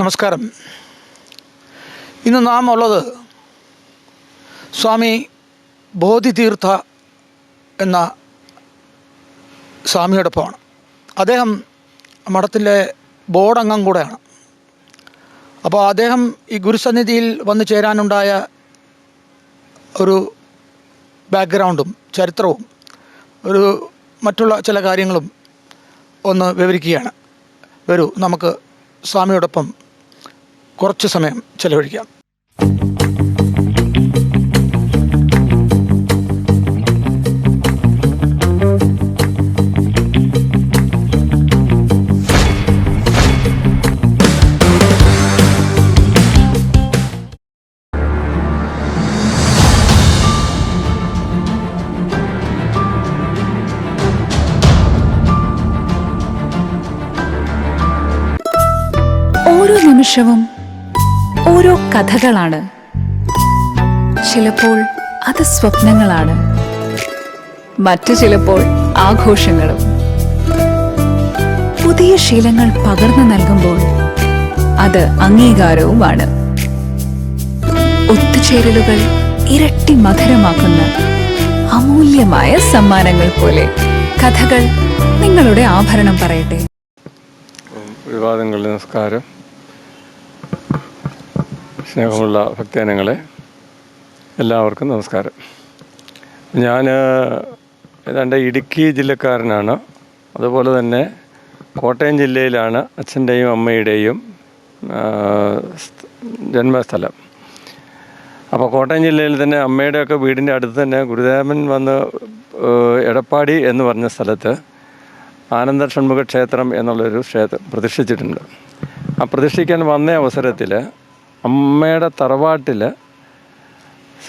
നമസ്കാരം. ഇന്ന് നാം ഉള്ളത് സ്വാമി ബോധിതീർത്ഥ എന്ന സ്വാമിയോടൊപ്പമാണ്. അദ്ദേഹം മഠത്തിലെ ബോർഡ് കൂടെയാണ്. അപ്പോൾ അദ്ദേഹം ഈ ഗുരുസന്നിധിയിൽ വന്നു ചേരാനുണ്ടായ ഒരു ബാക്ക്ഗ്രൗണ്ടും ചരിത്രവും ഒരു മറ്റുള്ള ചില കാര്യങ്ങളും ഒന്ന് വിവരിക്കുകയാണ്. വരൂ നമുക്ക് സ്വാമിയോടൊപ്പം കുറച്ച് സമയം ചെലവഴിക്കാം. ഓരോ നിമിഷവും ഓരോ കഥകളാണ്. ചിലപ്പോൾ അത് സ്വപ്നങ്ങളാണ്. മറ്റു ചിലപ്പോൾ ആഘോഷങ്ങളും. പുതിയ ശീലങ്ങൾ പകർന്നു നൽകുമ്പോൾ അത് അംഗീകാരവുമാണ്. ഒത്തുചേരലുകൾ ഇരട്ടി മധുരമാക്കുന്ന അമൂല്യമായ സമ്മാനങ്ങൾ പോലെ കഥകൾ നിങ്ങളുടെ ആഭരണം പറയട്ടെ. വിവാദങ്ങളുടെ നമസ്കാരം സ്നേഹമുള്ള ഭക്തജനങ്ങളെ എല്ലാവർക്കും നമസ്കാരം. ഞാൻ ഏതാണ്ട് ഇടുക്കി ജില്ലക്കാരനാണ്. അതുപോലെ തന്നെ കോട്ടയം ജില്ലയിലാണ് അച്ഛന്റെയും അമ്മയുടെയും ജന്മസ്ഥലം. അപ്പോൾ കോട്ടയം ജില്ലയിൽ തന്നെ അമ്മയുടെയൊക്കെ വീടിന്റെ അടുത്ത് തന്നെ ഗുരുദേവൻ വന്ന് എടപ്പാടി എന്ന് പറഞ്ഞ സ്ഥലത്ത് ആനന്ദ ഷൺമുഖ ക്ഷേത്രം എന്നുള്ളൊരു ക്ഷേത്രം പ്രതിഷ്ഠിച്ചിട്ടുണ്ട്. ആ പ്രതിഷ്ഠിക്കാൻ വന്ന അവസരത്തിൽ അമ്മയുടെ തറവാട്ടിൽ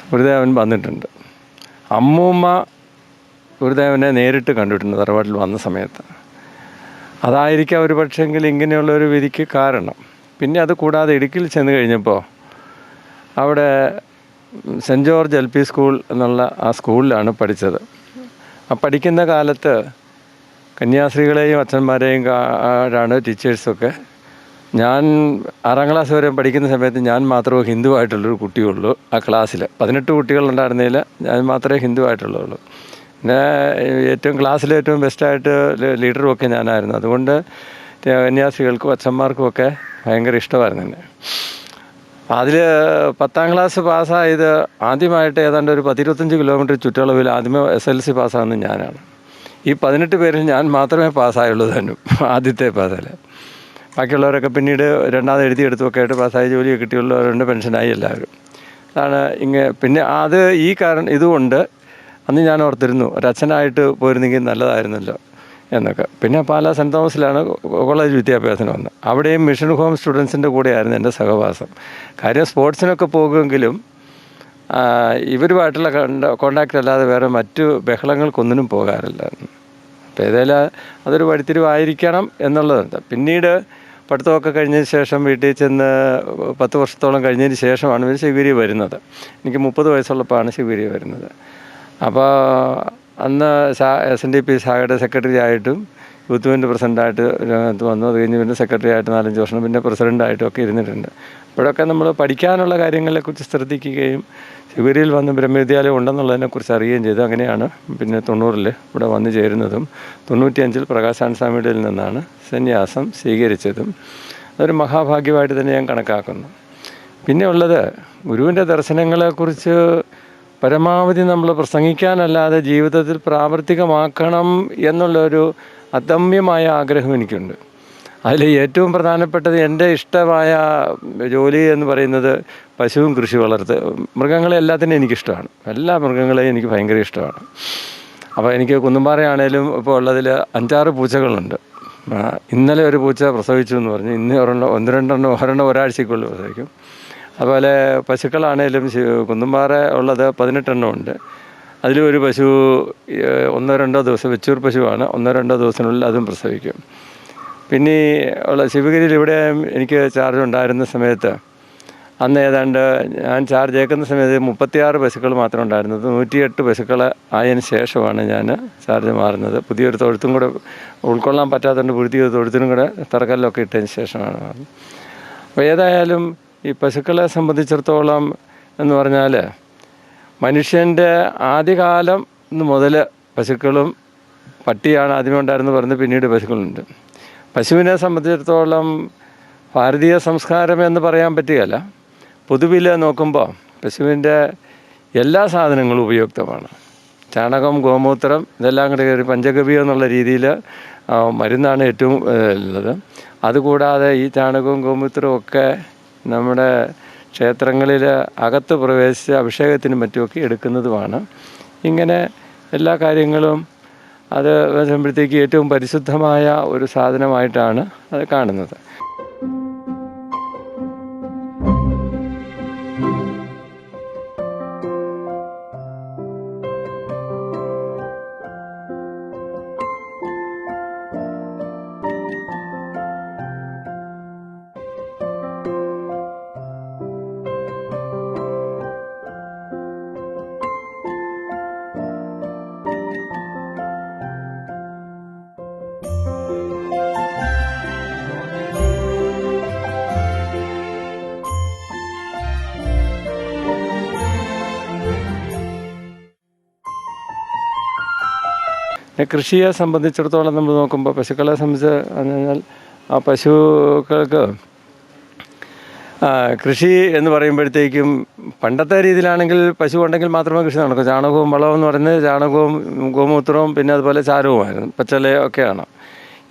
ഗുരുദേവൻ വന്നിട്ടുണ്ട്. അമ്മൂമ്മ ഗുരുദേവനെ നേരിട്ട് കണ്ടിട്ടുണ്ട് തറവാട്ടിൽ വന്ന സമയത്ത്. അതായിരിക്കാം ഒരു പക്ഷെങ്കിൽ ഇങ്ങനെയുള്ള ഒരു വിധിക്ക് കാരണം. പിന്നെ അത് കൂടാതെ ഇടുക്കിയിൽ ചെന്ന് കഴിഞ്ഞപ്പോൾ അവിടെ Saint George L P school എന്നുള്ള ആ സ്കൂളിലാണ് പഠിച്ചത്. ആ പഠിക്കുന്ന കാലത്ത് കന്യാസ്ത്രീകളെയും അച്ഛന്മാരെയും ആണ് ടീച്ചേഴ്സൊക്കെ ഞാൻ ആറാം ക്ലാസ് വരെ പഠിക്കുന്ന സമയത്ത് ഞാൻ മാത്രമേ ഹിന്ദു ആയിട്ടുള്ളൊരു കുട്ടിയുള്ളൂ ആ ക്ലാസ്സിൽ പതിനെട്ട് കുട്ടികളുണ്ടായിരുന്നതിൽ ഞാൻ മാത്രമേ ഹിന്ദു ആയിട്ടുള്ളൂ പിന്നെ ഏറ്റവും ക്ലാസ്സിലെ ഏറ്റവും ബെസ്റ്റായിട്ട് ലീഡറും ഒക്കെ ഞാനായിരുന്നു. അതുകൊണ്ട് കന്യാസികൾക്കും അച്ഛന്മാർക്കും ഒക്കെ ഭയങ്കര ഇഷ്ടമായിരുന്നു എന്നെ. അതിൽ പത്താം ക്ലാസ് പാസ്സായത് ആദ്യമായിട്ട് ഏതാണ്ട് ഒരു പത്തിരുപത്തഞ്ച് കിലോമീറ്റർ ചുറ്റളവിൽ ആദ്യമേ എസ് എൽ സി പാസ്സാകുന്നത് ഞാനാണ്. ഈ പതിനെട്ട് പേരിൽ ഞാൻ മാത്രമേ പാസ്സായുള്ളൂ തന്നെ ആദ്യത്തെ പാസ്സായാൽ ബാക്കിയുള്ളവരൊക്കെ പിന്നീട് രണ്ടാമത് എഴുതിയെടുത്തുമൊക്കെ ആയിട്ട് പാസ്സായ ജോലിയൊക്കെ കിട്ടിയുള്ളവരുണ്ട് പെൻഷനായി എല്ലാവരും. അതാണ് ഇങ്ങനെ പിന്നെ അത് ഈ കാരണം ഇതുകൊണ്ട് അന്ന് ഞാൻ ഓർത്തിരുന്നു ഒരച്ഛനായിട്ട് പോയിരുന്നെങ്കിൽ നല്ലതായിരുന്നല്ലോ എന്നൊക്കെ. പിന്നെ പാല സെന്റ് തോമസിലാണ് കോളേജ് വിദ്യാഭ്യാസം വന്നത് അവിടെയും മിഷൻ ഹോം സ്റ്റുഡൻസിന്റെ കൂടെയായിരുന്നു എന്റെ സഹവാസം. കാര്യം സ്പോർട്സിനൊക്കെ പോകുമെങ്കിലും ഇവരുമായിട്ടുള്ള കോണ്ടാക്റ്റ് അല്ലാതെ വേറെ മറ്റു ബഹളങ്ങൾക്കൊന്നിനും പോകാറില്ലായിരുന്നു അപ്പോൾ ഏതായാലും അതൊരു വഴിത്തിരിവായിരിക്കണം എന്നുള്ളതുണ്ട്. പിന്നീട് പഠിത്തമൊക്കെ കഴിഞ്ഞതിന് ശേഷം വീട്ടിൽ ചെന്ന് പത്ത് വർഷത്തോളം കഴിഞ്ഞതിന് ശേഷമാണ് ഇവർ ശിവഗിരി വരുന്നത്. എനിക്ക് മുപ്പത് വയസ്സുള്ളപ്പോഴാണ് ശിവഗിരി വരുന്നത്. അപ്പോൾ അന്ന് എസ് എൻ ഡി പി ശാഖയുടെ സെക്രട്ടറി ആയിട്ടും യൂത്ത് മൂവ്മെന്റ് പ്രസിഡന്റായിട്ട് രംഗത്ത് വന്നു. അത് കഴിഞ്ഞ് പിന്നെ സെക്രട്ടറി ആയിട്ട് നാലഞ്ച് വർഷം. പിന്നെ പ്രസിഡന്റായിട്ടും ഒക്കെ ഇരുന്നിട്ടുണ്ട്. അപ്പോഴൊക്കെ നമ്മൾ പഠിക്കാനുള്ള കാര്യങ്ങളെക്കുറിച്ച് ശ്രദ്ധിക്കുകയും ശിവഗിരിയിൽ വന്ന് ബ്രഹ്മവിദ്യാലയം ഉണ്ടെന്നുള്ളതിനെക്കുറിച്ച് അറിയുകയും ചെയ്തു. അങ്ങനെയാണ് പിന്നെ തൊണ്ണൂറിൽ ഇവിടെ വന്നു ചേരുന്നതും. തൊണ്ണൂറ്റിയഞ്ചിൽ പ്രകാശാൻ സ്വാമിയുടെ നിന്നാണ് സന്യാസം സ്വീകരിച്ചതും. അതൊരു മഹാഭാഗ്യമായിട്ട് തന്നെ ഞാൻ കണക്കാക്കുന്നു. പിന്നെ ഉള്ളത് ഗുരുവിന്റെ ദർശനങ്ങളെക്കുറിച്ച് പരമാവധി നമ്മൾ പ്രസംഗിക്കാനല്ലാതെ ജീവിതത്തിൽ പ്രാവർത്തികമാക്കണം എന്നുള്ളൊരു അദമ്യമായ ആഗ്രഹം എനിക്കുണ്ട്. അതിൽ ഏറ്റവും പ്രധാനപ്പെട്ടത് എന്റെ ഇഷ്ടമായ ജോലി എന്ന് പറയുന്നത് പശുവും കൃഷി വളർത്ത് മൃഗങ്ങളെ എല്ലാത്തിനും എനിക്കിഷ്ടമാണ്. എല്ലാ മൃഗങ്ങളെയും എനിക്ക് ഭയങ്കര ഇഷ്ടമാണ്. അപ്പോൾ എനിക്ക് കുന്നുംപാറയാണേലും ഇപ്പോൾ ഉള്ളതിൽ അഞ്ചാറ് പൂച്ചകളുണ്ട്. ഇന്നലെ ഒരു പൂച്ച പ്രസവിച്ചു എന്ന് പറഞ്ഞു. ഇന്ന് ഒരെണ്ണം ഒന്ന് രണ്ടെണ്ണം ഒരെണ്ണം ഒരാഴ്ചക്കുള്ളിൽ പ്രസവിക്കും. അതുപോലെ പശുക്കളാണേലും കുന്നുംപാറ ഉള്ളത് പതിനെട്ടെണ്ണം ഉണ്ട്. ഒരു പശു ഒന്നോ രണ്ടോ ദിവസം വെച്ചൂർ പശുവാണ്. ഒന്നോ രണ്ടോ ദിവസത്തിനുള്ളിൽ അതും പ്രസവിക്കും. പിന്നെ ഉള്ള ശിവഗിരിയിൽ ഇവിടെ എനിക്ക് ചാർജ് ഉണ്ടായിരുന്ന സമയത്ത് അന്ന് ഏതാണ്ട് ഞാൻ ചാർജ് ഏക്കുന്ന സമയത്ത് മുപ്പത്തിയാറ് പശുക്കൾ മാത്രം ഉണ്ടായിരുന്നത് നൂറ്റിയെട്ട് പശുക്കൾ ആയതിന് ശേഷമാണ് ഞാൻ ചാർജ് മാറുന്നത്. പുതിയൊരു തൊഴുത്തും കൂടെ ഉൾക്കൊള്ളാൻ പറ്റാത്തതുകൊണ്ട് പുതിയൊരു തൊഴുത്തിനും കൂടെ തറക്കല്ലൊക്കെ ഇട്ടതിന് ശേഷമാണ് അപ്പോൾ ഏതായാലും ഈ പശുക്കളെ സംബന്ധിച്ചിടത്തോളം എന്ന് പറഞ്ഞാൽ മനുഷ്യന്റെ ആദ്യകാലം മുതൽ പശുക്കളും പട്ടിയാണ് ആദ്യമേ ഉണ്ടായിരുന്നു പറഞ്ഞ് പിന്നീട് പശുക്കളുണ്ട്. പശുവിനെ സംബന്ധിച്ചിടത്തോളം ഭാരതീയ സംസ്കാരം എന്ന് പറയാൻ പറ്റുകയില്ല. പൊതുവിൽ നോക്കുമ്പോൾ പശുവിന്റെ എല്ലാ സാധനങ്ങളും ഉപയുക്തമാണ്. ചാണകം ഗോമൂത്രം ഇതെല്ലാം കൂടെ ഒരു പഞ്ചഗവ്യം എന്നുള്ള രീതിയിൽ മരുന്നാണ് ഏറ്റവും ഉള്ളത്. അതുകൂടാതെ ഈ ചാണകവും ഗോമൂത്രവും ഒക്കെ നമ്മുടെ ക്ഷേത്രങ്ങളിൽ അകത്ത് പ്രവേശിച്ച് അഭിഷേകത്തിനും മറ്റുമൊക്കെ എടുക്കുന്നതുമാണ്. ഇങ്ങനെ എല്ലാ കാര്യങ്ങളും അത് വരുമ്പോഴത്തേക്ക് ഏറ്റവും പരിശുദ്ധമായ ഒരു സാധനമായിട്ടാണ് അത് കാണുന്നത്. കൃഷിയെ സംബന്ധിച്ചിടത്തോളം നമ്മൾ നോക്കുമ്പോൾ പശുക്കളെ സംബന്ധിച്ച് കഴിഞ്ഞാൽ ആ പശുക്കൾക്ക് കൃഷി എന്ന് പറയുമ്പോഴത്തേക്കും പണ്ടത്തെ രീതിയിലാണെങ്കിൽ പശു ഉണ്ടെങ്കിൽ മാത്രമേ കൃഷി നടക്കൂ. ചാണകവും വളവും എന്ന് പറയുന്നത് ചാണകവും ഗോമൂത്രവും പിന്നെ അതുപോലെ ചാരവുമായിരുന്നു. പച്ചല ഒക്കെയാണ്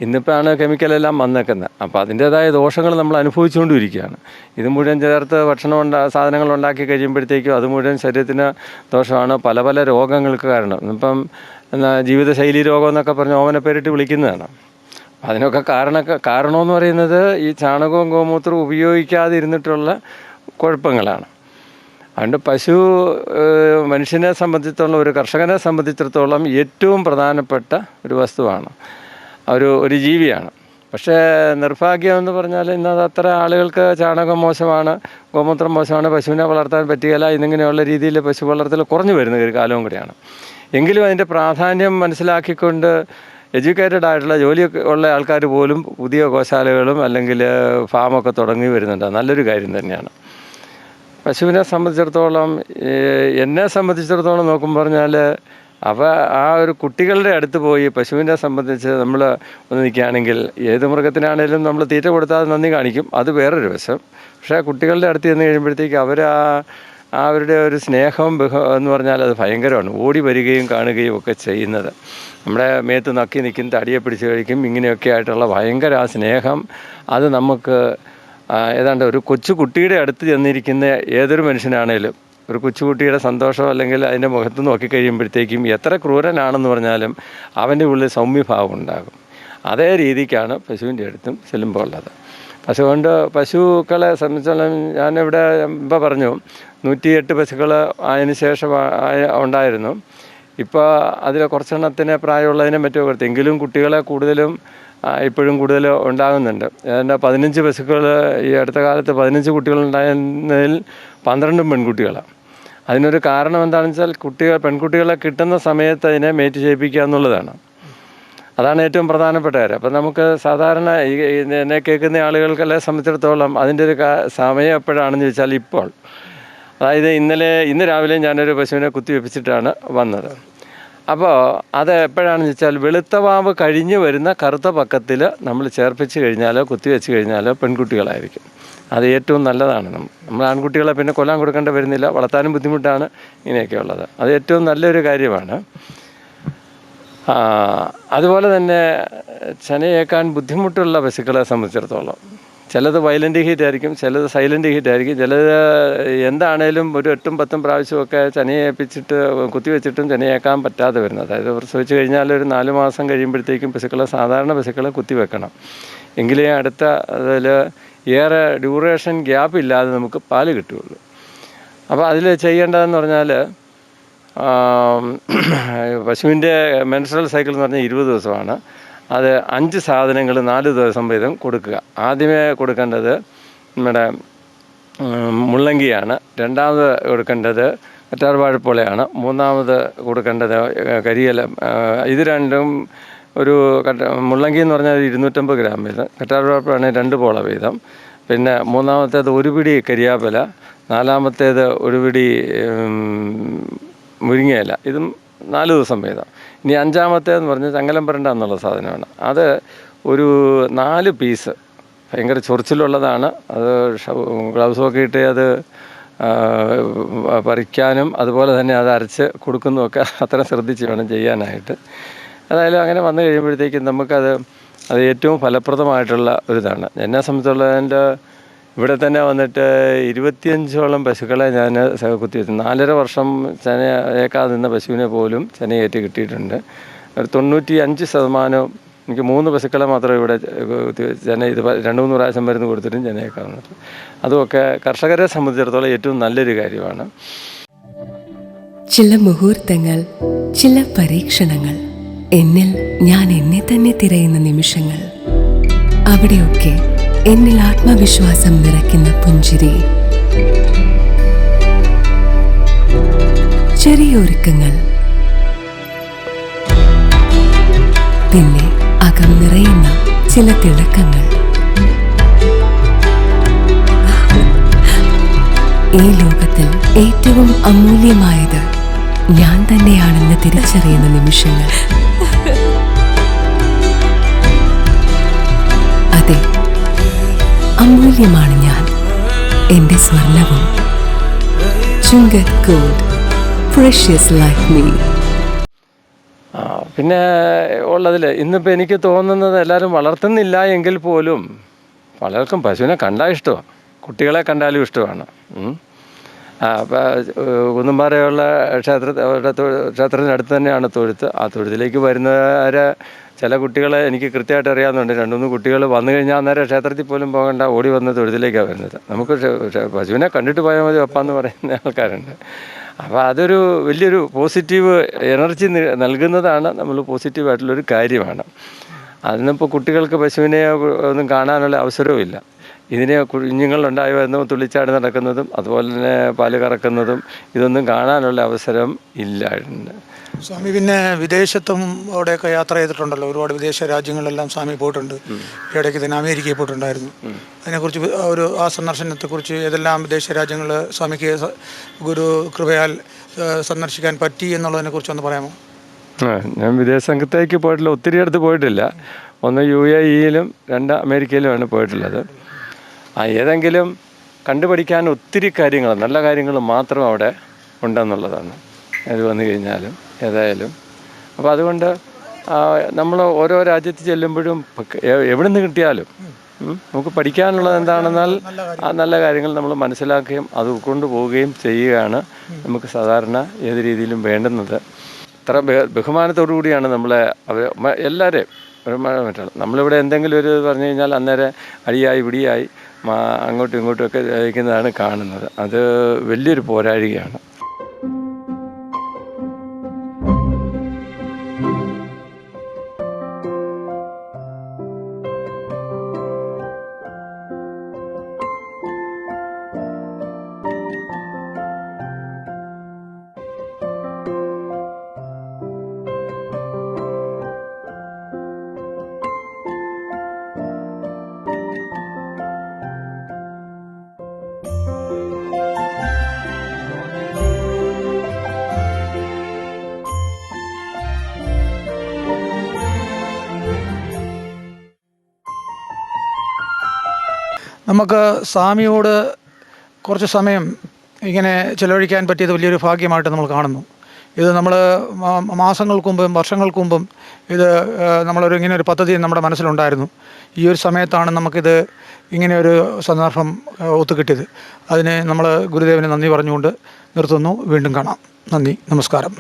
ഇന്നിപ്പോഴാണ് കെമിക്കലെല്ലാം വന്നേക്കുന്നത് അപ്പോൾ അതിന്റേതായ ദോഷങ്ങൾ നമ്മൾ അനുഭവിച്ചുകൊണ്ടിരിക്കുകയാണ്. ഇത് മുഴുവൻ ചേർത്ത് ഭക്ഷണം ഉണ്ടാ സാധനങ്ങൾ ഉണ്ടാക്കി കഴിയുമ്പോഴത്തേക്കും അത് മുഴുവൻ ശരീരത്തിന് ദോഷമാണ്. പല പല രോഗങ്ങൾക്ക് കാരണം. ഇപ്പം എന്നാ ജീവിതശൈലി രോഗം എന്നൊക്കെ പറഞ്ഞ് ഓമനപ്പേരിട്ട് വിളിക്കുന്നതാണ്. അതിനൊക്കെ കാരണ കാരണമെന്ന് പറയുന്നത് ഈ ചാണകവും ഗോമൂത്രവും ഉപയോഗിക്കാതെ ഇരുന്നിട്ടുള്ള കുഴപ്പങ്ങളാണ്. അതുകൊണ്ട് പശു മനുഷ്യനെ സംബന്ധിച്ചിടത്തോളം ഒരു കർഷകനെ സംബന്ധിച്ചിടത്തോളം ഏറ്റവും പ്രധാനപ്പെട്ട ഒരു വസ്തുവാണ് ഒരു ഒരു ജീവിയാണ്. പക്ഷേ നിർഭാഗ്യം എന്ന് പറഞ്ഞാൽ ഇന്നത് അത്ര ആളുകൾക്ക് ചാണകം മോശമാണ് ഗോമൂത്രം മോശമാണ് പശുവിനെ വളർത്താൻ പറ്റുകയില്ല എന്നിങ്ങനെയുള്ള രീതിയിൽ പശു വളർത്തൽ കുറഞ്ഞു വരുന്ന ഒരു കാലവും കൂടിയാണ്. എങ്കിലും അതിന്റെ പ്രാധാന്യം മനസ്സിലാക്കിക്കൊണ്ട് എഡ്യൂക്കേറ്റഡ് ആയിട്ടുള്ള ജോലി ഉള്ള ആൾക്കാർ പോലും പുതിയ ഗോശാലകളും അല്ലെങ്കിൽ ഫാമൊക്കെ തുടങ്ങി വരുന്നുണ്ട്. നല്ലൊരു കാര്യം തന്നെയാണ്. പശുവിനെ സംബന്ധിച്ചിടത്തോളം എന്നെ സംബന്ധിച്ചിടത്തോളം നോക്കുമ്പോൾ പറഞ്ഞാൽ അവ ആ ഒരു കുട്ടികളുടെ അടുത്ത് പോയി പശുവിനെ സംബന്ധിച്ച് നമ്മൾ ഒന്ന് നിൽക്കുകയാണെങ്കിൽ ഏത് മൃഗത്തിനാണേലും നമ്മൾ തീറ്റ കൊടുത്താൽ നന്ദി കാണിക്കും. അത് വേറൊരു വശം. പക്ഷേ കുട്ടികളുടെ അടുത്ത് ചെന്ന് കഴിയുമ്പോഴത്തേക്ക് അവർ ആ അവരുടെ ഒരു സ്നേഹം ബഹ എന്ന് പറഞ്ഞാൽ അത് ഭയങ്കരമാണ്. ഓടി വരികയും കാണുകയും ഒക്കെ ചെയ്യുന്നത്. നമ്മുടെ മേത്ത് നക്കി നിൽക്കും തടിയെ പിടിച്ച് കഴിക്കും ഇങ്ങനെയൊക്കെ ആയിട്ടുള്ള ഭയങ്കര ആ സ്നേഹം അത് നമുക്ക് ഏതാണ്ട് ഒരു കൊച്ചു കുട്ടിയുടെ അടുത്ത് ചെന്നിരിക്കുന്ന ഏതൊരു മനുഷ്യനാണേലും ഒരു കൊച്ചുകുട്ടിയുടെ സന്തോഷം അല്ലെങ്കിൽ അതിന്റെ മുഖത്ത് നോക്കിക്കഴിയുമ്പോഴത്തേക്കും എത്ര ക്രൂരനാണെന്ന് പറഞ്ഞാലും അവന്റെ ഉള്ളിൽ സൗമ്യഭാവം ഉണ്ടാകും. അതേ രീതിക്കാണ് പശുവിന്റെ അടുത്തും ചെല്ലുമ്പോൾ ഉള്ളത്. പശു കൊണ്ട് പശുക്കളെ സംബന്ധിച്ചോളം ഞാനിവിടെ ഇപ്പോൾ പറഞ്ഞു നൂറ്റിയെട്ട് പശുക്കൾ അതിന് ശേഷം ഉണ്ടായിരുന്നു. ഇപ്പോൾ അതിൽ കുറച്ചെണ്ണത്തിന് പ്രായമുള്ളതിനെ മറ്റോ കൊടുത്തു എങ്കിലും കുട്ടികളെ കൂടുതലും ഇപ്പോഴും കൂടുതൽ ഉണ്ടാകുന്നുണ്ട്. ഏതാണ്ട് പതിനഞ്ച് പശുക്കൾ ഈ അടുത്ത കാലത്ത് പതിനഞ്ച് കുട്ടികളുണ്ടായിരുന്നതിൽ പന്ത്രണ്ടും പെൺകുട്ടികളാണ്. അതിനൊരു കാരണം എന്താണെന്ന് വെച്ചാൽ കുട്ടികൾ പെൺകുട്ടികളെ കിട്ടുന്ന സമയത്ത് അതിനെ മേറ്റ് ചെയ്യിപ്പിക്കുക എന്നുള്ളതാണ്. അതാണ് ഏറ്റവും പ്രധാനപ്പെട്ട കാര്യം. അപ്പം നമുക്ക് സാധാരണ ഈ എന്നെ കേൾക്കുന്ന ആളുകൾക്കെല്ലാം സംബന്ധിച്ചിടത്തോളം അതിന്റെ ഒരു സമയം എപ്പോഴാണെന്ന് ചോദിച്ചാൽ ഇപ്പോൾ. അതായത് ഇന്നലെ ഇന്ന് രാവിലെ ഞാനൊരു പശുവിനെ കുത്തിവെപ്പിച്ചിട്ടാണ് വന്നത്. അപ്പോൾ അത് എപ്പോഴാണെന്ന് വെച്ചാൽ വെളുത്ത വാവ് കഴിഞ്ഞ് വരുന്ന കറുത്ത പക്കത്തിൽ നമ്മൾ ചേർപ്പിച്ച് കഴിഞ്ഞാലോ കുത്തിവെച്ച് കഴിഞ്ഞാലോ പെൺകുട്ടികളായിരിക്കും. അത് ഏറ്റവും നല്ലതാണ്. നമ്മൾ ആൺകുട്ടികളെ പിന്നെ കൊല്ലാൻ കൊടുക്കേണ്ട വരുന്നില്ല. വളർത്താനും ബുദ്ധിമുട്ടാണ്. ഇങ്ങനെയൊക്കെ ഉള്ളത് അത് ഏറ്റവും നല്ലൊരു കാര്യമാണ്. അതുപോലെ തന്നെ ചനയേക്കാൻ ബുദ്ധിമുട്ടുള്ള പശുക്കളെ സംബന്ധിച്ചിടത്തോളം ചിലത് വയലന്റ് ഹീറ്റ് ആയിരിക്കും ചിലത് സൈലന്റ് ഹീറ്റ് ആയിരിക്കും ചിലത് എന്താണേലും ഒരു എട്ടും പത്തും പ്രാവശ്യമൊക്കെ ചനയേപ്പിച്ചിട്ട് കുത്തിവെച്ചിട്ടും ചനയേക്കാൻ പറ്റാതെ വരുന്നത്. അതായത് പ്രസവിച്ച് കഴിഞ്ഞാൽ ഒരു നാല് മാസം കഴിയുമ്പോഴത്തേക്കും പശുക്കളെ സാധാരണ പശുക്കളെ കുത്തിവെക്കണം. എങ്കിലേ അടുത്ത അതിൽ ഏറെ ഡ്യൂറേഷൻ ഗ്യാപ്പ് ഇല്ലാതെ നമുക്ക് പാൽ കിട്ടുകയുള്ളൂ. അപ്പോൾ അതിൽ ചെയ്യേണ്ടതെന്ന് പറഞ്ഞാൽ പശുവിന്റെ മെൻസ്ട്രൽ സൈക്കിൾ എന്ന് പറഞ്ഞാൽ ഇരുപത് ദിവസമാണ്. അത് അഞ്ച് സാധനങ്ങൾ നാല് ദിവസം വീതം കൊടുക്കുക. ആദ്യമേ കൊടുക്കേണ്ടത് നമ്മുടെ മുള്ളങ്കിയാണ്. രണ്ടാമത് കൊടുക്കേണ്ടത് കറ്റാർവാഴപ്പോളയാണ് മൂന്നാമത് കൊടുക്കേണ്ടത് കരിയില ഇത് രണ്ടും ഒരു കട്ട മുള്ളങ്കി എന്ന് പറഞ്ഞാൽ ഇരുന്നൂറ്റമ്പത് ഗ്രാം വീതം. കറ്റാർവാഴപ്പാണ് രണ്ട് പോള വീതം. പിന്നെ മൂന്നാമത്തേത് ഒരു പിടി കരിയാപ്പില നാലാമത്തേത് ഒരു പിടി മുരിങ്ങയില. ഇതും നാല് ദിവസം വീതം. ഇനി അഞ്ചാമത്തേതെന്ന് പറഞ്ഞാൽ ചങ്ങലം പരണ്ട എന്നുള്ള സാധനമാണ്. അത് ഒരു നാല് പീസ്. ഭയങ്കര ചൊറിച്ചിലുള്ളതാണ്. അത് ഗ്ലൗസൊക്കെ ഇട്ട് അത് പറിക്കാനും അതുപോലെ തന്നെ അത് അരച്ച് കൊടുക്കുന്നതൊക്കെ അത്ര ശ്രദ്ധിച്ച് വേണം ചെയ്യാനായിട്ട്. ഏതായാലും അങ്ങനെ വന്നു കഴിയുമ്പോഴത്തേക്കും നമുക്കത് അത് ഏറ്റവും ഫലപ്രദമായിട്ടുള്ള ഒരിതാണ്. എന്നെ സംബന്ധിച്ചുള്ള എന്റെ ഇവിടെ തന്നെ വന്നിട്ട് ഇരുപത്തിയഞ്ചോളം പശുക്കളെ ഞാൻ കുത്തിവെച്ചു. നാലര വർഷം ചെനയേക്കാതെ നിന്ന പശുവിനെ പോലും ചെനയേറ്റ് കിട്ടിയിട്ടുണ്ട്. ഒരു തൊണ്ണൂറ്റി അഞ്ച് ശതമാനവും എനിക്ക് മൂന്ന് പശുക്കളെ മാത്രമേ ഇവിടെ ചെന ഇത് രണ്ട് മൂന്ന് പ്രാവശ്യം മരുന്ന് കൊടുത്തിട്ടും ചെനയേക്കാൻ വന്നിട്ട് അതുമൊക്കെ കർഷകരെ സംബന്ധിച്ചിടത്തോളം ഏറ്റവും നല്ലൊരു കാര്യമാണ്. ചില മുഹൂർത്തങ്ങൾ ചില പരീക്ഷണങ്ങൾ. എന്നിൽ ഞാൻ എന്നെ തന്നെ തിരയുന്ന നിമിഷങ്ങൾ. അവിടെയൊക്കെ എന്നിൽ ആത്മവിശ്വാസം നിറയ്ക്കുന്ന പുഞ്ചിരി. ചെറിയ ഒരുക്കങ്ങൾ. പിന്നെ അകം നിറയുന്ന ചില തിളക്കങ്ങൾ. ഈ ലോകത്തിൽ ഏറ്റവും അമൂല്യമായത് ഞാൻ തന്നെയാണെന്ന് തിരിച്ചറിയുന്ന നിമിഷങ്ങൾ. അമൂല്യമാണ് ഞാൻ. എന്റെ സ്വർണവും മീ പിന്നെ ഉള്ളതിൽ ഇന്നിപ്പോൾ എനിക്ക് തോന്നുന്നത് എല്ലാവരും വളർത്തുന്നില്ല എങ്കിൽ പോലും പലർക്കും പശുവിനെ കണ്ടാൽ ഇഷ്ടമാണ് കുട്ടികളെ കണ്ടാലും ഇഷ്ടമാണ്. കുന്നുംപാറയുള്ള ക്ഷേത്ര ക്ഷേത്രത്തിനടുത്ത് തന്നെയാണ് തൊഴുത്ത്. ആ തൊഴുത്തിലേക്ക് വരുന്നവരെ ചില കുട്ടികളെ എനിക്ക് കൃത്യമായിട്ട് അറിയാവുന്നുണ്ട് രണ്ട് മൂന്ന് കുട്ടികൾ വന്നു കഴിഞ്ഞാൽ അന്നേരം ക്ഷേത്രത്തിൽ പോലും പോകേണ്ട ഓടി വന്ന് തൊഴുത്തിലേക്കാണ് വരുന്നത്. നമുക്ക് പശുവിനെ കണ്ടിട്ട് പോയാൽ മതി ഒപ്പാന്ന് പറയുന്ന ആൾക്കാരുണ്ട്. അപ്പോൾ അതൊരു വലിയൊരു പോസിറ്റീവ് എനർജി നൽകുന്നതാണ് നമ്മൾ പോസിറ്റീവായിട്ടുള്ളൊരു കാര്യമാണ്. അതിനിപ്പോൾ കുട്ടികൾക്ക് പശുവിനെ ഒന്നും കാണാനുള്ള അവസരവും ഇല്ല. ഇതിനെ കുഞ്ഞുങ്ങളുണ്ടായി വരുന്നതും തുള്ളിച്ചാടി നടക്കുന്നതും അതുപോലെ തന്നെ പാൽ കറക്കുന്നതും ഇതൊന്നും കാണാനുള്ള അവസരം ഇല്ലായിട്ടുണ്ട് സ്വാമി പിന്നെ വിദേശത്തും അവിടെയൊക്കെ യാത്ര ചെയ്തിട്ടുണ്ടല്ലോ. ഒരുപാട് വിദേശ രാജ്യങ്ങളിലെല്ലാം സ്വാമി പോയിട്ടുണ്ട്. ഇടയ്ക്ക് തന്നെ അമേരിക്കയിൽ പോയിട്ടുണ്ടായിരുന്നു. അതിനെക്കുറിച്ച് ഒരു ആ സന്ദർശനത്തെക്കുറിച്ച് ഏതെല്ലാം വിദേശ രാജ്യങ്ങൾ സ്വാമിക്ക് ഗുരു കൃപയാൽ സന്ദർശിക്കാൻ പറ്റി എന്നുള്ളതിനെക്കുറിച്ച് ഒന്ന് പറയാമോ? ഞാൻ വിദേശ സംഘത്തേക്ക് പോയിട്ടില്ല ഒത്തിരി അടുത്ത് പോയിട്ടില്ല. ഒന്ന് യു എ ഇയിലും രണ്ട് അമേരിക്കയിലുമാണ് പോയിട്ടുള്ളത്. ആ ഏതെങ്കിലും കണ്ടുപഠിക്കാൻ ഒത്തിരി കാര്യങ്ങൾ നല്ല കാര്യങ്ങൾ മാത്രം അവിടെ ഉണ്ടെന്നുള്ളതാണ്. അത് വന്നു കഴിഞ്ഞാലും. ഏതായാലും. അപ്പോൾ അതുകൊണ്ട് നമ്മൾ ഓരോ രാജ്യത്ത് ചെല്ലുമ്പോഴും എവിടെ നിന്ന് കിട്ടിയാലും നമുക്ക് പഠിക്കാനുള്ളത് എന്താണെന്നാൽ ആ നല്ല കാര്യങ്ങൾ നമ്മൾ മനസ്സിലാക്കുകയും അത് ഉൾക്കൊണ്ട് പോവുകയും ചെയ്യുകയാണ് നമുക്ക് സാധാരണ ഏത് രീതിയിലും വേണ്ടുന്നത്. ബഹ- ബഹുമാനത്തോടു കൂടിയാണ് നമ്മളെ അവർ എല്ലാവരെയും പറ്റണം നമ്മളിവിടെ എന്തെങ്കിലും ഒരു പറഞ്ഞു കഴിഞ്ഞാൽ അന്നേരം അടിയായി പിടിയായി മാ അങ്ങോട്ടും ഇങ്ങോട്ടും ഒക്കെ അയക്കുന്നതാണ് കാണുന്നത്. അത് വലിയൊരു പോരാഴികയാണ്. നമുക്ക് സ്വാമിയോട് കുറച്ച് സമയം ഇങ്ങനെ ചിലവഴിക്കാൻ പറ്റിയത് വലിയൊരു ഭാഗ്യമായിട്ട് നമ്മൾ കാണുന്നു. ഇത് നമ്മൾ മാസങ്ങൾക്ക് മുമ്പും വർഷങ്ങൾക്ക് മുമ്പും ഇത് നമ്മളൊരു ഇങ്ങനെ ഒരു പദ്ധതി നമ്മുടെ മനസ്സിലുണ്ടായിരുന്നു. ഈ ഒരു സമയത്താണ് നമുക്കിത് ഇങ്ങനെ ഒരു സന്ദർഭം ഒത്തുകിട്ടിയത്. അതിന് നമ്മൾ ഗുരുദേവന് നന്ദി പറഞ്ഞുകൊണ്ട് നിർത്തുന്നു. വീണ്ടും കാണാം. നന്ദി. നമസ്കാരം.